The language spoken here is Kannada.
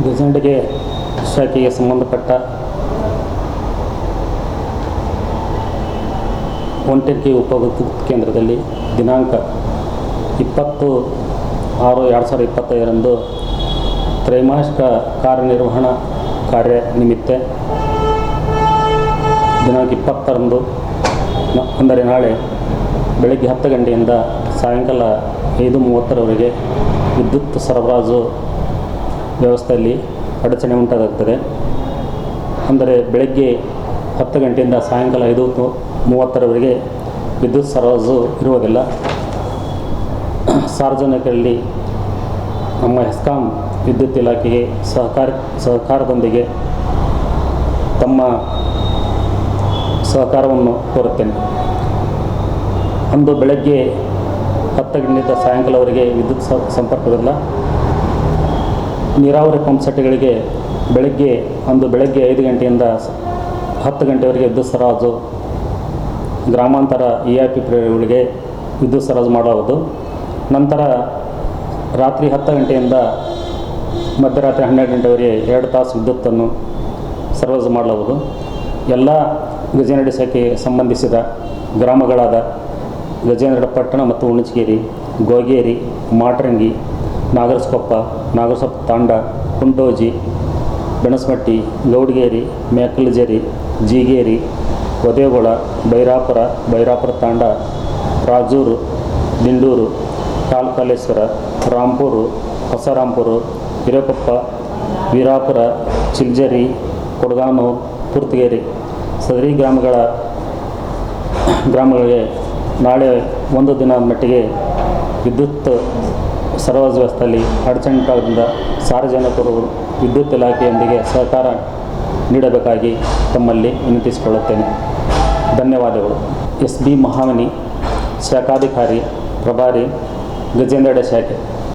ಗಜಂಡಿಗೆ ಶಾಖೆಗೆ ಸಂಬಂಧಪಟ್ಟ ಒಂಟೆಕ್ಕೆ ಉಪವಿದ್ಯುತ್ ಕೇಂದ್ರದಲ್ಲಿ ದಿನಾಂಕ ಇಪ್ಪತ್ತು ಆರು ಎರಡು ಸಾವಿರದ ಇಪ್ಪತ್ತೈದರಂದು ತ್ರೈಮಾಸಿಕ ಕಾರ್ಯನಿರ್ವಹಣಾ ಕಾರ್ಯ ನಿಮಿತ್ತ ದಿನಾಂಕ ಇಪ್ಪತ್ತರಂದು ಅಂದರೆ ನಾಳೆ ಬೆಳಗ್ಗೆ ಹತ್ತು ಗಂಟೆಯಿಂದ ಸಾಯಂಕಾಲ ಐದು ಮೂವತ್ತರವರೆಗೆ ವಿದ್ಯುತ್ ಸರಬರಾಜು ವ್ಯವಸ್ಥೆಯಲ್ಲಿ ಅಡಚಣೆ ಉಂಟಾಗುತ್ತದೆ. ಅಂದರೆ ಬೆಳಗ್ಗೆ ಹತ್ತು ಗಂಟೆಯಿಂದ ಸಾಯಂಕಾಲ ಐದು ಮೂವತ್ತರವರೆಗೆ ವಿದ್ಯುತ್ ಸರಬರಾಜು ಇರುವುದಿಲ್ಲ. ಸಾರ್ವಜನಿಕರಲ್ಲಿ ನಮ್ಮ ಹೆಸ್ಕಾಂ ವಿದ್ಯುತ್ ಇಲಾಖೆಗೆ ಸಹಕಾರ, ಸಹಕಾರದೊಂದಿಗೆ ತಮ್ಮ ಸಹಕಾರವನ್ನು ಕೋರುತ್ತೇನೆ. ಅಂದು ಬೆಳಗ್ಗೆ ಹತ್ತು ಗಂಟೆಯಿಂದ ಸಾಯಂಕಾಲವರೆಗೆ ವಿದ್ಯುತ್ ಸಂಪರ್ಕವಿಲ್ಲ ನೀರಾವರಿ ಪಂಪ್ ಸೆಟ್ಗಳಿಗೆ ಬೆಳಗ್ಗೆ ಒಂದು ಬೆಳಗ್ಗೆ ಐದು ಗಂಟೆಯಿಂದ ಹತ್ತು ಗಂಟೆವರೆಗೆ ವಿದ್ಯುತ್ ಸರಾಜು ಗ್ರಾಮಾಂತರ ಇ ಆರ್ ಪಿ ಪ್ರಯೋಗಗಳಿಗೆ ವಿದ್ಯುತ್ ಸರಾಜು ಮಾಡುವುದು ನಂತರ ರಾತ್ರಿ ಹತ್ತು ಗಂಟೆಯಿಂದ ಮಧ್ಯರಾತ್ರಿ ಹನ್ನೆರಡು ಗಂಟೆವರೆಗೆ ಎರಡು ತಾಸು ವಿದ್ಯುತ್ತನ್ನು ಸರಬರಾಜು ಮಾಡಲಾಗುವುದು. ಎಲ್ಲ ಗಜೇನಡಿ ಶಾಖೆ ಸಂಬಂಧಿಸಿದ ಗ್ರಾಮಗಳಾದ ಗಜೇಂದ್ರ ಪಟ್ಟಣ ಮತ್ತು ಉಣಚಗೇರಿ ಗೋಗೇರಿ, ಮಾಟರಂಗಿ, ನಾಗರಸ್ಕೊಪ್ಪ ನಾಗರಸೊಪ್ಪ ತಾಂಡ ಕುಂಟೋಜಿ ಬೆಣಸಮಟ್ಟಿ ಲೋಡ್ಗೇರಿ ಮೇಕಲ್ಜೇರಿ, ಜೀಗೇರಿ ಒದೇಗೊಳ ಬೈರಾಪುರ ಬೈರಾಪುರ ತಾಂಡ, ರಾಜೂರು ದಿಂಡೂರು ಕಾಲ್ಕಾಲೇಶ್ವರ, ರಾಂಪೂರು, ಹೊಸರಾಂಪುರು, ಹಿರೇಕೊಪ್ಪ, ವೀರಾಪುರ, ಚಿಲ್ಜರಿ ಕೊಡಗಾನು ಪುರ್ತಗೇರಿ ಸದರಿ ಗ್ರಾಮಗಳ ಗ್ರಾಮಗಳಿಗೆ ನಾಳೆ ಒಂದು ದಿನ ಮಟ್ಟಿಗೆ ವಿದ್ಯುತ್ ಸರಬರಾಜು ವ್ಯವಸ್ಥೆಯಲ್ಲಿ ಕಾಲದಿಂದ ಸಾರ್ವಜನಿಕರು ವಿದ್ಯುತ್ ಇಲಾಖೆಯೊಂದಿಗೆ ಸಹಕಾರ ನೀಡಬೇಕಾಗಿ ತಮ್ಮಲ್ಲಿ ವಿನಂತಿಸಿಕೊಳ್ಳುತ್ತೇನೆ. ಧನ್ಯವಾದಗಳು. ಎಸ್ ಬಿ ಮಹಾಮನಿ, ಶಾಖಾಧಿಕಾರಿ, ಪ್ರಭಾರಿ ಗಜೇಂದ್ರಡ ಶಾಖೆ.